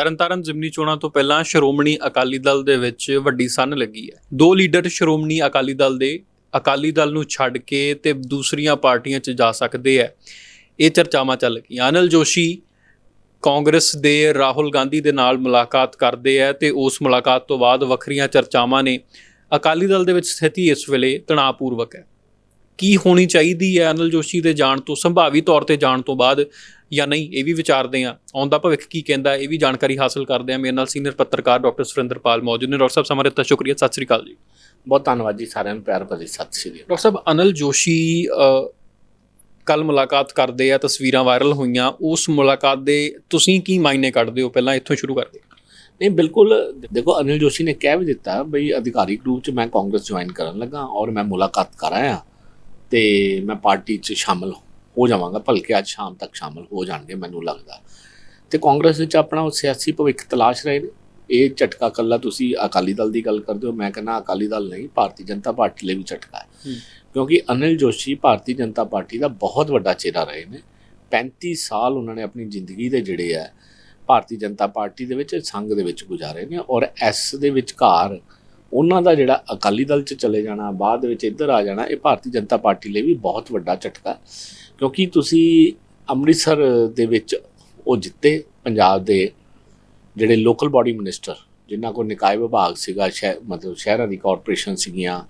ਤਰਨਤਾਰਨ ਜ਼ਿਮਨੀ ਚੋਣਾਂ ਤੋਂ ਪਹਿਲਾਂ ਸ਼੍ਰੋਮਣੀ ਅਕਾਲੀ ਦਲ ਦੇ ਵਿੱਚ ਵੱਡੀ ਸੰਨ ਲੱਗੀ ਹੈ। ਦੋ ਲੀਡਰ ਸ਼੍ਰੋਮਣੀ ਅਕਾਲੀ ਦਲ ਦੇ ਅਕਾਲੀ ਦਲ ਨੂੰ ਛੱਡ ਕੇ ਤੇ ਦੂਸਰੀਆਂ ਪਾਰਟੀਆਂ 'ਚ ਜਾ ਸਕਦੇ ਹੈ। ਇਹ ਚਰਚਾਵਾਂ ਚੱਲ ਗਈਆਂ ਅਨਿਲ ਜੋਸ਼ੀ ਕਾਂਗਰਸ ਦੇ ਰਾਹੁਲ ਗਾਂਧੀ ਦੇ ਨਾਲ ਮੁਲਾਕਾਤ ਕਰਦੇ ਹੈ ਤੇ ਉਸ ਮੁਲਾਕਾਤ ਤੋਂ ਬਾਅਦ ਵੱਖਰੀਆਂ ਚਰਚਾਵਾਂ ਨੇ। ਅਕਾਲੀ ਦਲ ਦੇ ਵਿੱਚ ਸਥਿਤੀ ਇਸ ਵੇਲੇ ਤਣਾਅਪੂਰਵਕ ਹੈ। ਕੀ ਹੋਣੀ ਚਾਹੀਦੀ ਹੈ ਅਨਿਲ ਜੋਸ਼ੀ ਦੇ ਜਾਣ ਤੋਂ? ਸੰਭਾਵੀ ਤੌਰ ਤੇ ਜਾਣ ਤੋਂ ਬਾਅਦ ਜਾਂ ਨਹੀਂ ਇਹ ਵੀ ਵਿਚਾਰਦੇ ਆ ਆਉਣ ਦਾ ਭਵਿੱਖ ਕੀ ਕਹਿੰਦਾ ਇਹ ਵੀ ਜਾਣਕਾਰੀ ਹਾਸਲ ਕਰਦੇ ਆ ਮੇਰੇ ਨਾਲ ਸੀਨੀਅਰ ਪੱਤਰਕਾਰ ਡਾਕਟਰ ਸੁਰਿੰਦਰਪਾਲ ਮੌਜੂਦ ਨੇ। ਡਾਕਟਰ ਸਾਹਿਬ ਸਮਾਂ ਦਿੱਤਾ ਸ਼ੁਕਰੀਆ। ਸਤਿ ਸ੍ਰੀ ਅਕਾਲ ਜੀ। ਬਹੁਤ ਧੰਨਵਾਦ ਜੀ ਸਾਰਿਆਂ ਨੂੰ। ਪਿਆਰ ਭਰੀ ਸਤਿ ਸ਼੍ਰੀ ਅਕਾਲ। ਡਾਕਟਰ ਸਾਹਿਬ ਅਨਿਲ ਜੋਸ਼ੀ ਕੱਲ ਮੁਲਾਕਾਤ ਕਰਦੇ ਆ ਤਸਵੀਰਾਂ ਵਾਇਰਲ ਹੋਈਆਂ। ਉਸ ਮੁਲਾਕਾਤ ਦੇ ਤੁਸੀਂ ਕੀ ਮਾਇਨੇ ਕੱਢਦੇ ਹੋ? ਪਹਿਲਾਂ ਇੱਥੋਂ ਸ਼ੁਰੂ ਕਰਦੇ। ਨਹੀਂ ਬਿਲਕੁਲ ਦੇਖੋ ਅਨਿਲ ਜੋਸ਼ੀ ਨੇ ਕਹਿ ਵੀ ਦਿੱਤਾ ਬਈ ਅਧਿਕਾਰਿਕ ਰੂਪ ਚ ਮੈਂ ਕਾਂਗਰਸ ਜੁਆਇਨ ਕਰਨ ਲੱਗਾ ਔਰ ਮੈਂ ਮੁਲਾਕਾਤ ਕਰ ਆਇਆ ਤੇ ਮੈਂ ਪਾਰਟੀ ਚ ਸ਼ਾਮਲ ਹੋ। ਜਾਵਾਂਗਾ ਭਲਕੇ ਅੱਜ ਸ਼ਾਮ ਤੱਕ ਸ਼ਾਮਲ ਹੋ ਜਾਣਗੇ ਮੈਨੂੰ ਲੱਗਦਾ। ਤੇ ਕਾਂਗਰਸ ਵਿੱਚ ਆਪਣਾ ਉਹ ਸਿਆਸੀ ਭਵਿੱਖ ਤਲਾਸ਼ ਰਹੇ ਨੇ। ਇਹ ਝਟਕਾ ਕੱਲਾ ਤੁਸੀਂ ਅਕਾਲੀ ਦਲ ਦੀ ਗੱਲ ਕਰਦੇ ਹੋ ਮੈਂ ਕਹਿੰਦਾ ਅਕਾਲੀ ਦਲ ਨਹੀਂ ਭਾਰਤੀ ਜਨਤਾ ਪਾਰਟੀ ਲਈ ਵੀ ਝਟਕਾ ਹੈ। ਹੂੰ। ਕਿਉਂਕਿ ਅਨਿਲ ਜੋਸ਼ੀ ਭਾਰਤੀ ਜਨਤਾ ਪਾਰਟੀ ਦਾ ਬਹੁਤ ਵੱਡਾ ਚਿਹਰਾ ਰਹੇ ਨੇ। 35 ਸਾਲ ਉਹਨਾਂ ਨੇ ਆਪਣੀ ਜ਼ਿੰਦਗੀ ਦੇ ਜਿਹੜੇ ਆ ਭਾਰਤੀ ਜਨਤਾ ਪਾਰਟੀ ਦੇ ਵਿੱਚ ਸੰਘ ਦੇ ਵਿੱਚ ਗੁਜ਼ਾਰੇ ਨੇ ਔਰ ਇਸ ਦੇ ਵਿਚਕਾਰ ਉਹਨਾਂ ਦਾ ਜਿਹੜਾ ਅਕਾਲੀ ਦਲ 'ਚ ਚਲੇ ਜਾਣਾ ਬਾਅਦ ਵਿੱਚ ਇੱਧਰ ਆ ਜਾਣਾ ਇਹ ਭਾਰਤੀ ਜਨਤਾ ਪਾਰਟੀ ਲਈ ਵੀ ਬਹੁਤ ਵੱਡਾ ਝਟਕਾ। ਕਿਉਂਕਿ ਤੁਸੀਂ ਅੰਮ੍ਰਿਤਸਰ ਦੇ ਵਿੱਚ ਉਹ ਜਿੱਤੇ, ਪੰਜਾਬ ਦੇ ਜਿਹੜੇ ਲੋਕਲ ਬਾਡੀ ਮਿਨਿਸਟਰ ਜਿਨ੍ਹਾਂ ਕੋਲ ਨਿਕਾਏ ਵਿਭਾਗ ਸੀਗਾ, ਸ਼ਹਿ, ਮਤਲਬ ਸ਼ਹਿਰਾਂ ਦੀ ਕਾਰਪੋਰੇਸ਼ਨ ਸੀਗੀਆਂ,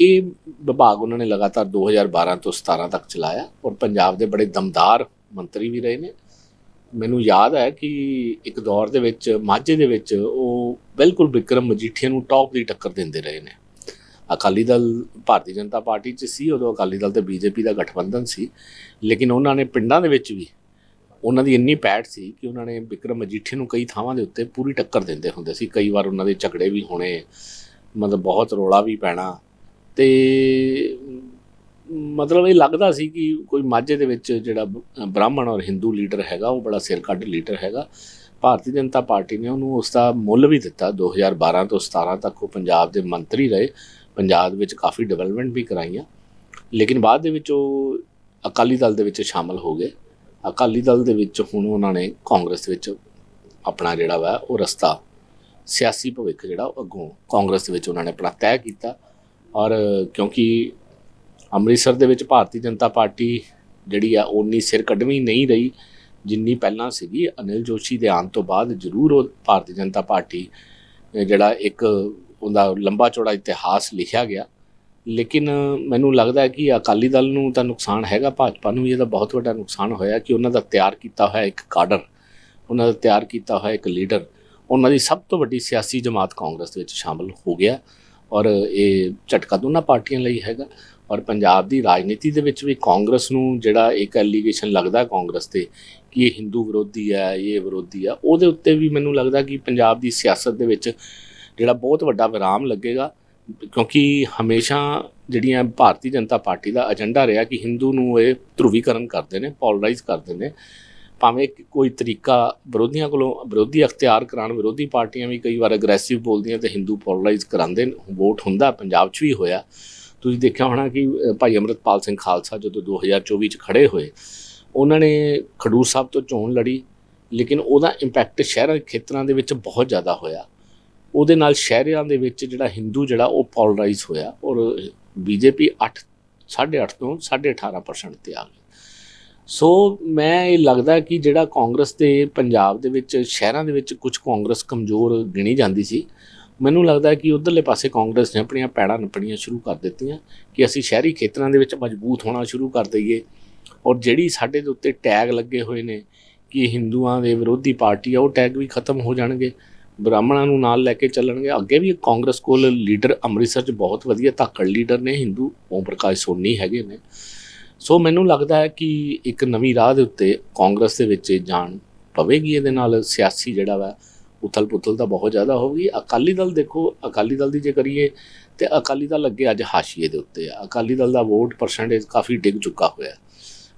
ਇਹ ਵਿਭਾਗ ਉਹਨਾਂ ਨੇ ਲਗਾਤਾਰ 2012 ਤੋਂ 17 ਤੱਕ ਚਲਾਇਆ ਔਰ ਪੰਜਾਬ ਦੇ ਬੜੇ ਦਮਦਾਰ ਮੰਤਰੀ ਵੀ ਰਹੇ ਨੇ। ਮੈਨੂੰ ਯਾਦ ਹੈ ਕਿ ਇੱਕ ਦੌਰ ਦੇ ਵਿੱਚ, ਮਾਝੇ ਦੇ ਵਿੱਚ ਉਹ ਬਿਲਕੁਲ ਵਿਕਰਮ ਮਜੀਠੀਆ ਨੂੰ ਟੌਪ ਦੀ ਟੱਕਰ ਦਿੰਦੇ ਰਹੇ ਨੇ। ਅਕਾਲੀ ਦਲ ਭਾਰਤੀ ਜਨਤਾ ਪਾਰਟੀ 'ਚ ਸੀ, ਉਦੋਂ ਅਕਾਲੀ ਦਲ ਤੇ ਬੀਜੇਪੀ ਦਾ ਗਠਬੰਧਨ ਸੀ। ਲੇਕਿਨ ਉਹਨਾਂ ਨੇ ਪਿੰਡਾਂ ਦੇ ਵਿੱਚ ਵੀ ਉਹਨਾਂ ਦੀ ਇੰਨੀ ਪੈਠ ਸੀ ਕਿ ਉਹਨਾਂ ਨੇ ਵਿਕਰਮ ਮਜੀਠੀ ਨੂੰ ਕਈ ਥਾਵਾਂ ਦੇ ਉੱਤੇ ਪੂਰੀ ਟੱਕਰ ਦਿੰਦੇ ਹੁੰਦੇ ਸੀ। ਕਈ ਵਾਰ ਉਹਨਾਂ ਦੇ ਝਗੜੇ ਵੀ ਹੋਣੇ, ਮਤਲਬ ਬਹੁਤ ਰੋਲਾ ਵੀ ਪੈਣਾ। ਤੇ ਮਤਲਬ ਇਹ ਲੱਗਦਾ ਸੀ ਕਿ ਕੋਈ ਮਾਝੇ ਦੇ ਵਿੱਚ ਜਿਹੜਾ ਬ੍ਰਾਹਮਣ ਔਰ ਹਿੰਦੂ ਲੀਡਰ ਹੈਗਾ, ਉਹ ਬੜਾ ਸਿਰ ਕੱਢ ਲੀਡਰ ਹੈਗਾ। ਭਾਰਤੀ ਜਨਤਾ ਪਾਰਟੀ ਨੇ ਉਹਨੂੰ ਉਸ ਦਾ ਮੁੱਲ ਵੀ ਦਿੱਤਾ। 2012 ਤੋਂ 17 ਤੱਕ ਉਹ ਪੰਜਾਬ ਦੇ ਮੰਤਰੀ ਰਹੇ। ਪੰਜਾਬ ਵਿੱਚ ਕਾਫੀ ਡਿਵੈਲਪਮੈਂਟ ਵੀ ਕਰਾਈਆਂ। ਲੇਕਿਨ ਬਾਅਦ ਦੇ ਵਿੱਚ ਉਹ ਅਕਾਲੀ ਦਲ ਦੇ ਵਿੱਚ ਸ਼ਾਮਲ ਹੋ ਗਏ। ਅਕਾਲੀ ਦਲ ਦੇ ਵਿੱਚ ਹੁਣ ਉਹਨਾਂ ਨੇ ਕਾਂਗਰਸ ਵਿੱਚ ਆਪਣਾ ਜਿਹੜਾ ਵਾ ਉਹ ਰਸਤਾ, ਸਿਆਸੀ ਭਵਿੱਖ ਜਿਹੜਾ ਉਹ ਅੱਗੋਂ ਕਾਂਗਰਸ ਦੇ ਵਿੱਚ ਉਹਨਾਂ ਨੇ ਆਪਣਾ ਤੈਅ ਕੀਤਾ। ਔਰ ਕਿਉਂਕਿ ਅੰਮ੍ਰਿਤਸਰ ਦੇ ਵਿੱਚ ਭਾਰਤੀ ਜਨਤਾ ਪਾਰਟੀ ਜਿਹੜੀ ਆ ਉਨੀ ਸਿਰ ਕੱਢਵੀਂ ਨਹੀਂ ਰਹੀ ਜਿੰਨੀ ਪਹਿਲਾਂ ਸੀਗੀ। ਅਨਿਲ ਜੋਸ਼ੀ ਦੇ ਆਉਣ ਤੋਂ ਬਾਅਦ ਜ਼ਰੂਰ ਉਹ ਭਾਰਤੀ ਜਨਤਾ ਪਾਰਟੀ ਜਿਹੜਾ ਇੱਕ ਉਹਦਾ ਲੰਬਾ ਚੌੜਾ ਇਤਿਹਾਸ ਲਿਖਿਆ ਗਿਆ। ਲੇਕਿਨ ਮੈਨੂੰ ਲੱਗਦਾ ਹੈ ਕਿ ਅਕਾਲੀ ਦਲ ਨੂੰ ਤਾਂ ਨੁਕਸਾਨ ਹੈਗਾ, ਭਾਜਪਾ ਨੂੰ ਵੀ ਇਹਦਾ ਬਹੁਤ ਵੱਡਾ ਨੁਕਸਾਨ ਹੋਇਆ ਕਿ ਉਹਨਾਂ ਦਾ ਤਿਆਰ ਕੀਤਾ ਹੋਇਆ ਇੱਕ ਕਾਡਰ, ਉਹਨਾਂ ਦਾ ਤਿਆਰ ਕੀਤਾ ਹੋਇਆ ਇੱਕ ਲੀਡਰ, ਉਹਨਾਂ ਦੀ ਸਭ ਤੋਂ ਵੱਡੀ ਸਿਆਸੀ ਜਮਾਤ ਕਾਂਗਰਸ ਦੇ ਵਿੱਚ ਸ਼ਾਮਲ ਹੋ ਗਿਆ ਔਰ ਇਹ ਝਟਕਾ ਦੋਨਾਂ ਪਾਰਟੀਆਂ ਲਈ ਹੈਗਾ। ਔਰ ਪੰਜਾਬ ਦੀ ਰਾਜਨੀਤੀ ਦੇ ਵਿੱਚ ਵੀ ਕਾਂਗਰਸ ਨੂੰ ਜਿਹੜਾ ਇੱਕ ਐਲੀਗੇਸ਼ਨ ਲੱਗਦਾ ਕਾਂਗਰਸ ਤੇ ਕਿ ਇਹ ਹਿੰਦੂ ਵਿਰੋਧੀ ਹੈ, ਇਹ ਵਿਰੋਧੀ ਹੈ, ਉਹਦੇ ਉੱਤੇ ਵੀ ਮੈਨੂੰ ਲੱਗਦਾ ਕਿ ਪੰਜਾਬ ਦੀ ਸਿਆਸਤ ਦੇ ਵਿੱਚ ਜਿਹੜਾ ਬਹੁਤ ਵੱਡਾ ਵਿਰਾਮ ਲੱਗੇਗਾ, ਕਿਉਂਕਿ ਹਮੇਸ਼ਾ ਜਿਹੜੀਆਂ ਭਾਰਤੀ ਜਨਤਾ ਪਾਰਟੀ ਦਾ ਏਜੰਡਾ ਰਿਹਾ ਕਿ ਹਿੰਦੂ ਨੂੰ ਇਹ ਧਰੂਵੀਕਰਨ ਕਰਦੇ ਨੇ ਪੋਲਰਾਈਜ਼ ਕਰਦੇ ਨੇ, ਭਾਵੇਂ ਕੋਈ ਤਰੀਕਾ ਵਿਰੋਧੀਆਂ ਕੋਲੋਂ, ਵਿਰੋਧੀ ਅਖਤਿਆਰ ਕਰਾਉਣ, ਵਿਰੋਧੀ ਪਾਰਟੀਆਂ ਵੀ ਕਈ ਵਾਰ ਅਗਰੈਸਿਵ ਬੋਲਦੀਆਂ ਤੇ ਹਿੰਦੂ ਪੋਲਰਾਈਜ਼ ਕਰਾਉਂਦੇ ਨੇ ਵੋਟ ਹੁੰਦਾ, ਪੰਜਾਬ 'ਚ ਵੀ ਹੋਇਆ। ਤੁਸੀਂ ਦੇਖਿਆ ਹੋਣਾ ਕਿ ਭਾਈ ਅਮਰਤਪਾਲ ਸਿੰਘ ਖਾਲਸਾ ਜਦੋਂ 2024 ਚ ਖੜੇ ਹੋਏ, ਉਹਨਾਂ ਨੇ ਖਡੂਰ ਸਾਹਿਬ ਤੋਂ ਚੋਣ ਲੜੀ, ਲੇਕਿਨ ਉਹਦਾ ਇੰਪੈਕਟ ਸ਼ਹਿਰਾਂ ਖੇਤਰਾਂ ਦੇ ਵਿੱਚ ਬਹੁਤ ਜ਼ਿਆਦਾ ਹੋਇਆ। ਉਹਦੇ ਨਾਲ ਸ਼ਹਿਰਾਂ ਦੇ ਵਿੱਚ ਜਿਹੜਾ ਹਿੰਦੂ ਜਿਹੜਾ ਉਹ ਪੋਲਰਾਈਜ਼ ਹੋਇਆ ਔਰ ਬੀਜੇਪੀ 8 8.5 ਤੋਂ 18.5% ਤੇ ਆ ਗਈ ਸੋ ਮੈਂ ਇਹ ਲੱਗਦਾ ਕਿ ਜਿਹੜਾ ਕਾਂਗਰਸ ਦੇ ਪੰਜਾਬ ਦੇ ਵਿੱਚ, ਸ਼ਹਿਰਾਂ ਦੇ ਵਿੱਚ ਕੁਝ ਕਾਂਗਰਸ ਕਮਜ਼ੋਰ ਗਿਣੀ ਜਾਂਦੀ ਸੀ, ਮੈਨੂੰ ਲੱਗਦਾ ਕਿ ਉਧਰਲੇ ਪਾਸੇ ਕਾਂਗਰਸ ਨੇ ਆਪਣੀਆਂ ਪੈੜਾਂ ਨੱਪਣੀਆਂ ਸ਼ੁਰੂ ਕਰ ਦਿੱਤੀਆਂ ਕਿ ਅਸੀਂ ਸ਼ਹਿਰੀ ਖੇਤਰਾਂ ਦੇ ਵਿੱਚ ਮਜ਼ਬੂਤ ਹੋਣਾ ਸ਼ੁਰੂ ਕਰ ਦਈਏ ਔਰ ਜਿਹੜੀ ਸਾਡੇ ਦੇ ਉੱਤੇ ਟੈਗ ਲੱਗੇ ਹੋਏ ਨੇ ਕਿ ਹਿੰਦੂਆਂ ਦੇ ਵਿਰੋਧੀ ਪਾਰਟੀ ਆ, ਉਹ ਟੈਗ ਵੀ ਖਤਮ ਹੋ ਜਾਣਗੇ। ਬ੍ਰਾਹਮਣਾਂ ਨੂੰ ਨਾਲ ਲੈ ਕੇ ਚੱਲਣਗੇ। ਅੱਗੇ ਵੀ ਕਾਂਗਰਸ ਕੋਲ ਲੀਡਰ ਅੰਮ੍ਰਿਤਸਰ 'ਚ ਬਹੁਤ ਵਧੀਆ ਧਾਕੜ ਲੀਡਰ ਨੇ, ਹਿੰਦੂ ਓਮ ਪ੍ਰਕਾਸ਼ ਸੋਨੀ ਹੈਗੇ ਨੇ। ਸੋ ਮੈਨੂੰ ਲੱਗਦਾ ਹੈ ਕਿ ਇੱਕ ਨਵੀਂ ਰਾਹ ਦੇ ਉੱਤੇ ਕਾਂਗਰਸ ਦੇ ਵਿੱਚ ਜਾਣ ਪਵੇਗੀ, ਇਹਦੇ ਨਾਲ ਸਿਆਸੀ ਜਿਹੜਾ ਵਾ ਉਥਲ ਪੁਥਲ ਤਾਂ ਬਹੁਤ ਜ਼ਿਆਦਾ ਹੋਊਗੀ। ਅਕਾਲੀ ਦਲ ਦੇਖੋ, ਅਕਾਲੀ ਦਲ ਦੀ ਜੇ ਕਰੀਏ ਤੇ ਅਕਾਲੀ ਦਲ ਅੱਗੇ ਅੱਜ ਹਾਸ਼ੀਏ ਦੇ ਉੱਤੇ ਆ। ਅਕਾਲੀ ਦਲ ਦਾ ਵੋਟ ਪਰਸੈਂਟੇਜ ਕਾਫੀ ਡਿੱਗ ਚੁੱਕਾ ਹੋਇਆ।